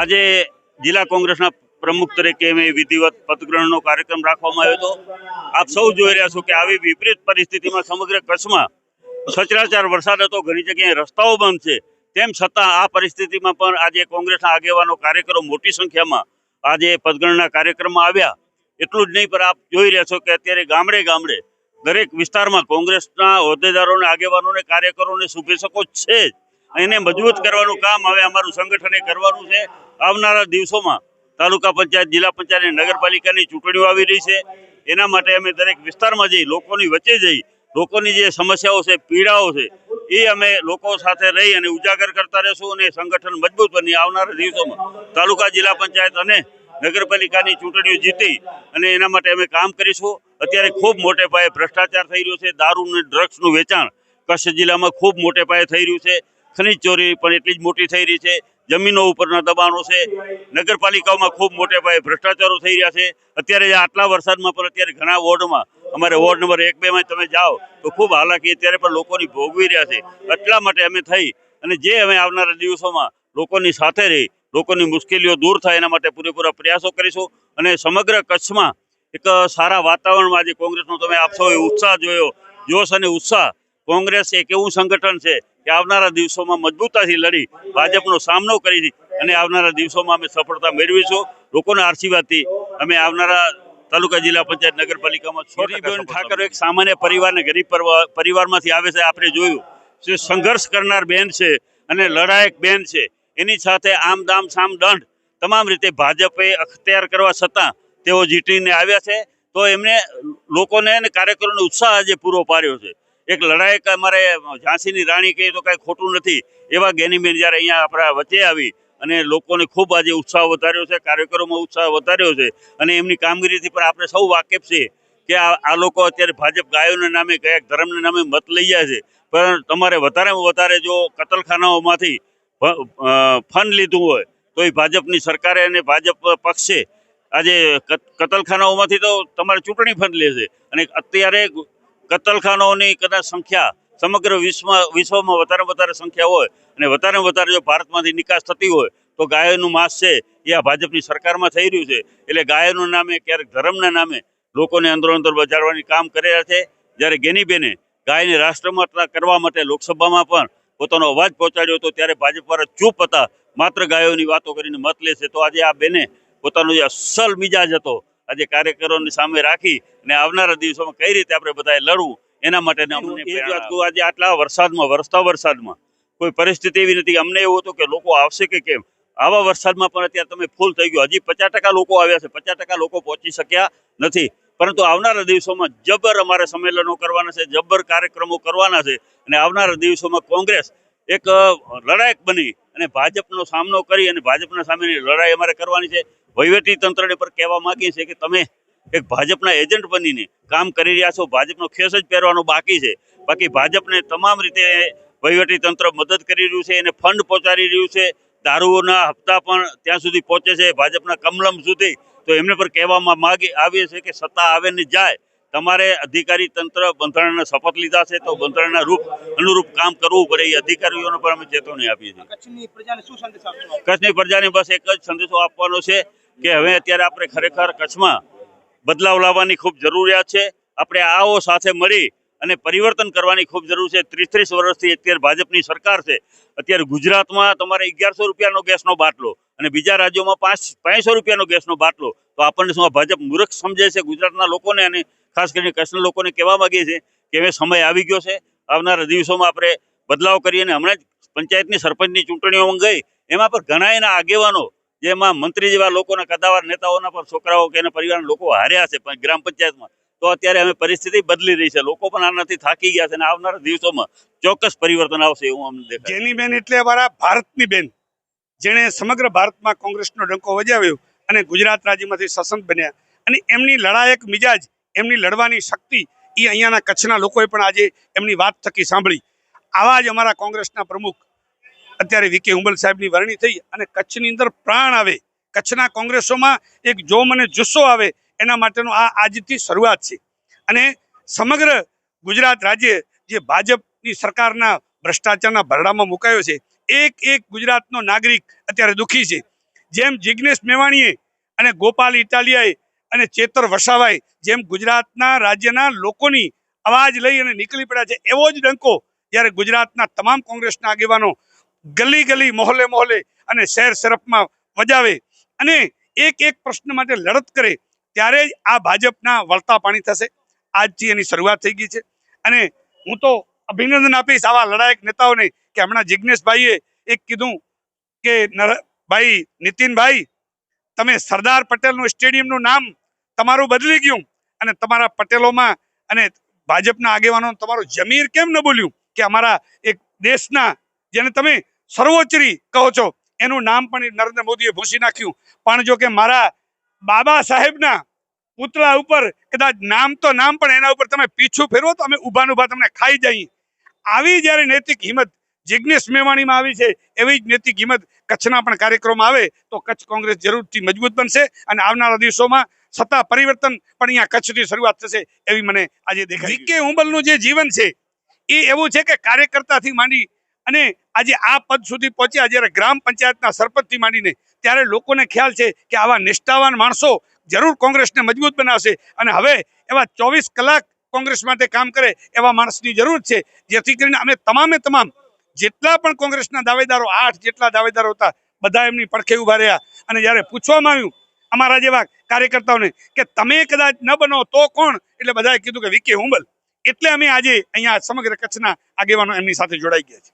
આજે જિલ્લા કોંગ્રેસના પ્રમુખ તરીકે મેં વિધિવત પદગ્રહણનો કાર્યક્રમ રાખવામાં આવ્યો હતો. આપ સૌ જોઈ રહ્યા છો કે આવી વિપરીત પરિસ્થિતિમાં સમગ્ર કચ્છમાં સચરાચર વરસાદ હતો, ઘણી જગ્યાએ રસ્તાઓ બંધ છે. તેમ છતાં આ પરિસ્થિતિમાં પણ આજે કોંગ્રેસના આગેવાનો કાર્યકરો મોટી સંખ્યામાં આજે પદગણના કાર્યક્રમમાં આવ્યા. એટલું જ નહીં, પણ આપ જોઈ રહ્યા છો કે અત્યારે ગામડે ગામડે દરેક વિસ્તારમાં કોંગ્રેસના હોદ્દેદારોને, આગેવાનોને, કાર્યકરોને શુભેચ્છકો છે જ. એને મજબૂત કરવાનું કામ હવે અમારું સંગઠને કરવાનું છે. આવનારા દિવસોમાં તાલુકા પંચાયત, જિલ્લા પંચાયત અને નગરપાલિકાની ચૂંટણીઓ આવી રહી છે. એના માટે અમે દરેક વિસ્તારમાં જઈ, લોકોની વચ્ચે જઈ, લોકોની જે સમસ્યાઓ છે, પીડાઓ છે, એ અમે લોકો સાથે રહી અને ઉજાગર કરતા રહેશું અને સંગઠન મજબૂત બની આવનારા દિવસોમાં તાલુકા, જિલ્લા પંચાયત અને નગરપાલિકાની ચૂંટણીઓ જીતી અને એના માટે અમે કામ કરીશું. અત્યારે ખૂબ મોટે પાયે ભ્રષ્ટાચાર થઈ રહ્યો છે, દારૂ અને ડ્રગ્સનું વેચાણ કચ્છ જિલ્લામાં ખૂબ મોટે પાયે થઈ રહ્યું છે. ખનીજ ચોરી પણ એટલી જ મોટી થઈ રહી છે. જમીનો ઉપરના દબાણો છે. નગરપાલિકાઓમાં ખૂબ મોટે પાયે ભ્રષ્ટાચારો થઈ રહ્યા છે. અત્યારે આટલા વરસાદમાં પણ અત્યારે ઘણા વોર્ડમાં, અમારે વોર્ડ નંબર એક બેમાં તમે જાઓ તો ખૂબ હાલાકી અત્યારે પણ લોકોની ભોગવી રહ્યા છે. એટલા માટે અમે થઈ અને જે અમે આવનારા દિવસોમાં લોકોની સાથે રહી, લોકોની મુશ્કેલીઓ દૂર થાય એના માટે પૂરેપૂરા પ્રયાસો કરીશું અને સમગ્ર કચ્છમાં એક સારા વાતાવરણમાં આજે કોંગ્રેસનો તમે આપશો એ ઉત્સાહ જોયો. જોશ અને ઉત્સાહ. કોંગ્રેસ એક એવું સંગઠન છે કે આવનારા દિવસોમાં મજબૂતાથી લડી ભાજપનો સામનો કરી અને આવનારા દિવસોમાં અમે સફળતા મેળવીશું. લોકોના આશીર્વાદથી અમે આવનારા તાલુકા જિલ્લા પંચાયત નગરપાલિકામાં છોરીબેન ઠાકર એક સામાન્ય પરિવારને ગરીબ પરિવારમાંથી આવે છે આપણે જોયું. જે સંઘર્ષ કરનાર બેન છે અને લડાયક બેન છે એની સાથે આમ દામ સામ દંડ તમામ રીતે ભાજપે અખત્યાર કરવા છતાં તેઓ જીટીને આવ્યા છે. તો એમને લોકોને અને કાર્યકરોને ઉત્સાહ આજે પૂરો પાડ્યો છે. એક લડાયક અમારે ઝાંસીની રાણી કહીએ તો કાંઈ ખોટું નથી, એવા જ્ઞાનીબેન જ્યારે અહીંયા આપણા વચ્ચે આવી અને લોકોને ખૂબ આજે ઉત્સાહ વધાર્યો છે, કાર્યકરોમાં ઉત્સાહ વધાર્યો છે અને એમની કામગીરીથી પણ આપણે સૌ વાકેફ છીએ કે આ આ લોકો અત્યારે ભાજપ ગાયોના નામે કયા ધર્મના નામે મત લઈ જાય છે. પણ તમારે વધારેમાં વધારે જો કતલખાનાઓમાંથી ફંડ લીધું હોય, તો એ ભાજપની સરકારે અને ભાજપ પક્ષે આજે કતલખાનાઓમાંથી તો તમારે ચૂંટણી ફંડ લેશે. અને અત્યારે કતલખાનાઓની કદાચ સંખ્યા સમગ્ર વિશ્વમાં વિશ્વમાં વધારે વધારે સંખ્યા હોય અને વધારે વધારે જો ભારતમાંથી નિકાસ થતી હોય, તો ગાયોનું માંસ છે એ આ ભાજપની સરકારમાં થઈ રહ્યું છે. એટલે ગાયોનું નામે ક્યારેક ધર્મના નામે લોકોને અંદરો અંદર બજાડવાની કામ કરી છે. જ્યારે ગેનીબેને ગાયને રાષ્ટ્રમાં કરવા માટે લોકસભામાં પણ પોતાનો અવાજ પહોંચાડ્યો હતો, ત્યારે ભાજપ વાળા ચૂપ હતા. માત્ર ગાયોની વાતો કરીને મત લેશે. તો આજે આ બેને પોતાનો જે અસલ મિજાજ હતો આજે કાર્યકરોની સામે રાખી અને આવનારા દિવસોમાં કઈ રીતે આપણે બધાએ લડવું એના માટે આજે આટલા વરસાદમાં વરસતા વરસાદમાં કોઈ પરિસ્થિતિ એવી નથી અમને એવું હતું કે લોકો આવશે કે કેમ. આવા વરસાદમાં પણ અત્યારે તમે ફૂલ થઈ ગયો. હજી પચાસ ટકા લોકો આવ્યા છે. પચાસ ટકા લોકો પહોંચી શક્યા નથી. પરંતુ આવનારા દિવસોમાં જબ્બર અમારે સંમેલનો કરવાના છે જબ્બર કાર્યક્રમો કરવાના છે અને આવનારા દિવસોમાં કોંગ્રેસ એક લડાયક બની અને ભાજપનો સામનો કરી અને ભાજપના સામેની લડાઈ અમારે કરવાની છે. વહીવટી તંત્રને પર કહેવા માંગીએ છીએ કે તમે એક ભાજપના એજન્ટ બનીને કામ કરી રહ્યા છો ભાજપનો ખેસ જ પહેરવાનો બાકી છે. બાકી ભાજપને તમામ રીતે વહીવટી તંત્ર મદદ કરી રહ્યું છે એને ફંડ પહોંચાડી રહ્યું છે. દારૂઓના હપ્તા પણ ત્યાં સુધી પહોંચે છે ભાજપના કમલમ સુધી. તો એમને પર કહેવામાં માગી આવીએ છે કે સત્તા આવે ને જાય. તમારે અધિકારી તંત્ર બંધારણના શપથ લીધા છે તો બંધારણના રૂપ અનુરૂપ કામ કરવું પડે એ અધિકારીઓને પણ અમે ચેતવણી આપીએ છીએ. કચ્છની પ્રજાને શું કચ્છની પ્રજાને બસ એક જ સંદેશો આપવાનો છે કે હવે અત્યારે આપણે ખરેખર કચ્છમાં બદલાવ લાવવાની ખૂબ જરૂરિયાત છે. આપણે આઓ સાથે મળી અને પરિવર્તન કરવાની ખૂબ જરૂર છે. ત્રીસ ત્રીસ વર્ષથી અત્યારે ભાજપની સરકાર છે. અત્યારે ગુજરાતમાં તમારે અગિયારસો રૂપિયાનો ગેસનો બાટલો અને બીજા રાજ્યોમાં પાંચ પાંચસો રૂપિયાનો ગેસનો બાટલો. તો આપણને શું ભાજપ મૂર્ખ સમજે છે? ગુજરાતના લોકોને અને ખાસ કરીને કચ્છના લોકોને કહેવા માગીએ છીએ કે હવે સમય આવી ગયો છે. આવનારા દિવસોમાં આપણે બદલાવ કરીએ અને હમણાં જ પંચાયતની સરપંચની ચૂંટણીઓમાં ગઈ. એમાં પણ ઘણા એના આગેવાનો જેમાં મંત્રી જેવા લોકોના કદાવાર નેતાઓના પણ છોકરાઓ કે એના પરિવારના લોકો હાર્યા છે પણ ગ્રામ પંચાયતમાં, તો અત્યારે અમે પરિસ્થિતિ બદલી રહી છે. લોકો પણ આનાથી થાકી ગયા છે અને આવનારા દિવસોમાં ચોક્કસ પરિવર્તન આવશે એવું અમને દેખાય જેની બેન એટલે અમારા ભારતની બેન, જેણે સમગ્ર ભારતમાં કોંગ્રેસનો ડંકો વજાવ્યો અને ગુજરાત રાજ્યમાંથી સશંત બન્યા. અને એમની લડાયક મિજાજ, એમની લડવાની શક્તિ એ અહીંયાના કચ્છના લોકોએ પણ આજે એમની વાત થકી સાંભળી. આવા જ અમારા કોંગ્રેસના પ્રમુખ અત્યારે વીકે હુંબલ સાહેબની વરણી થઈ અને કચ્છની અંદર પ્રાણ આવે. કચ્છના કોંગ્રેસોમાં એક જોમ અને જુસ્સો આવે. એના માટેનો આ આજથી શરૂઆત છે. અને સમગ્ર ગુજરાત રાજ્ય જે ભાજપની સરકારના ભ્રષ્ટાચારના ભરડામાં મુકાયો છે, એક એક ગુજરાતનો નાગરિક અત્યારે દુઃખી છે. જેમ જિજ્ઞેશ મેવાણીએ અને ગોપાલ ઇટાલિયાએ અને ચેતર વસાવાએ જેમ ગુજરાતના રાજ્યના લોકોની અવાજ લઈ અને નીકળી પડ્યા છે, એવો જ ડંકો જ્યારે ગુજરાતના તમામ કોંગ્રેસના આગેવાનો ગલી ગલી, મોહલે મોહલે અને શહેર શરફમાં વજાવે અને એક એક પ્રશ્ન માટે લડત કરે, ત્યારે જ આ ભાજપના વળતા પાણી થશે. આજથી એની શરૂઆત થઈ ગઈ છે. અને હું તો અભિનંદન આપીશ આવા લડાયક નેતાઓને કે હમણાં જિજ્ઞેશભાઈએ એક કીધું કે ભાઈ, નીતિનભાઈ, તમે સરદાર પટેલનું સ્ટેડિયમનું નામ તમારું બદલી ગયું અને તમારા પટેલોમાં અને ભાજપના આગેવાનો તમારું જમીર કેમ ન બોલ્યું કે અમારા એક દેશના જેને તમે સર્વોચ્ચરી કહો છો. એનું નામ પણ નરેન્દ્ર મોદીએ ભૂસી નાખ્યું. પણ જો કે મારા બાબા સાહેબના પુતળા ઉપર કદાચ નામ તો નામ, પણ એના ઉપર તમે પીછું ફેરવો તો અમે ઊભા ને ઊભા તમને ખાઈ જઈએ. આવી જ્યારે નૈતિક હિંમત જિજ્ઞેશ મેવાણીમાં આવી છે, એવી જ નૈતિક હિંમત કચ્છના પણ કાર્યક્રમ આવે, તો કચ્છ કોંગ્રેસ જરૂરથી મજબૂત બનશે અને આવનારા દિવસોમાં સત્તા પરિવર્તન પણ અહીંયા કચ્છથી શરૂઆત થશે એવી મને આજે દેખાય કે હુંબલનું જે જીવન છે, એ એવું છે કે કાર્યકર્તાથી માંડી અને આજે આ પદ સુધી પહોંચ્યા, જ્યારે ગ્રામ પંચાયતના સરપંચથી માંડીને ત્યારે લોકોને ખ્યાલ છે કે આવા નિષ્ઠાવાન માણસો જરૂર કોંગ્રેસને મજબૂત બનાવશે. અને હવે એવા ચોવીસ કલાક કોંગ્રેસ માટે કામ કરે એવા માણસની જરૂર છે, જેથી કરીને અમે તમામે તમામ જેટલા પણ કોંગ્રેસના દાવેદારો, આઠ જેટલા દાવેદારો હતા, બધા એમની પડખે ઊભા રહ્યા. અને જ્યારે પૂછવામાં આવ્યું અમારા જેવા કાર્યકર્તાઓને કે તમે કદાચ ન બનો તો કોણ? એટલે બધાએ કીધું કે વિકે હુંબલ. એટલે અમે આજે અહીંયા સમગ્ર કચ્છના આગેવાનો એમની સાથે જોડાઈ ગયા છે